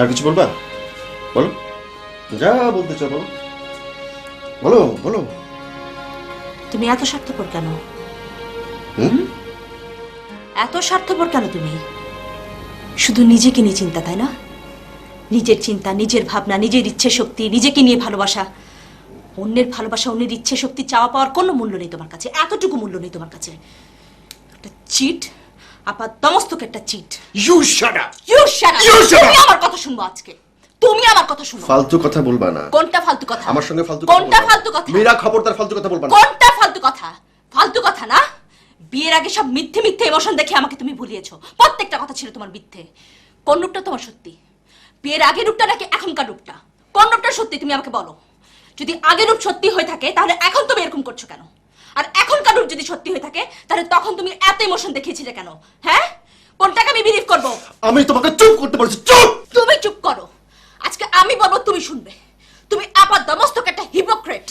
আর কিছু বলবা? বলো। যা বলতে চাও বলো। বলো বলো। তুমি এত স্বার্থপর কেন? এত স্বার্থপর কেন তুমি? শুধু নিজেকে নিয়ে চিন্তা তাই না? নিজের চিন্তা নিজের ভাবনা নিজের ইচ্ছে শক্তি নিজেকে নিয়ে ভালোবাসা। অন্যের ভালোবাসা অন্যের ইচ্ছে শক্তি চাওয়া পাওয়ার কোনো মূল্য নেই তোমার কাছে। এতটুকু মূল্য নেই তোমার কাছে। একটা চিট আপাত দমস্তক একটা cheat. You shut up you shut up! তুমি আমার কথা শুনব আজকে। তুমি আমার কথা শুনো। ফালতু কথা বলবা না। কোনটা ফালতু কথা? আমার সঙ্গে ফালতু কথা কোনটা ফালতু কথা? মীরা খবরদার ফালতু কথা বলবা না। কোনটা ফালতু কথা? ফালতু কথা না? বিয়ের আগে সব মিথ্যে মিথ্যে ইমোশন দেখে আমাকে তুমি ভুলিয়েছো। প্রত্যেকটা কথা ছিল তোমার মিথ্যে। কোন রূপটা তোমার সত্যি? বিয়ের আগের রূপটা নাকি এখনকার রূপটা? কোন রূপটা সত্যি তুমি আমাকে বলো। যদি আগের রূপ সত্যি হয়ে থাকে তাহলে এখন তুমি এরকম করছ কেন? আর এখনকার রূপ যদি সত্যি হয়ে থাকে তাহলে তখন তুমি এত ইমোশন দেখিয়েছিলে কেন? হ্যাঁ? কোনটাকে আমি বিলিভ করব? আমি তোমাকে চুপ করতে বলছি চুপ! তুমি চুপ করো। আজকে আমি বলব তুমি শুনবে। তুমি আপাত দমস্তক একটা হিপোক্রেট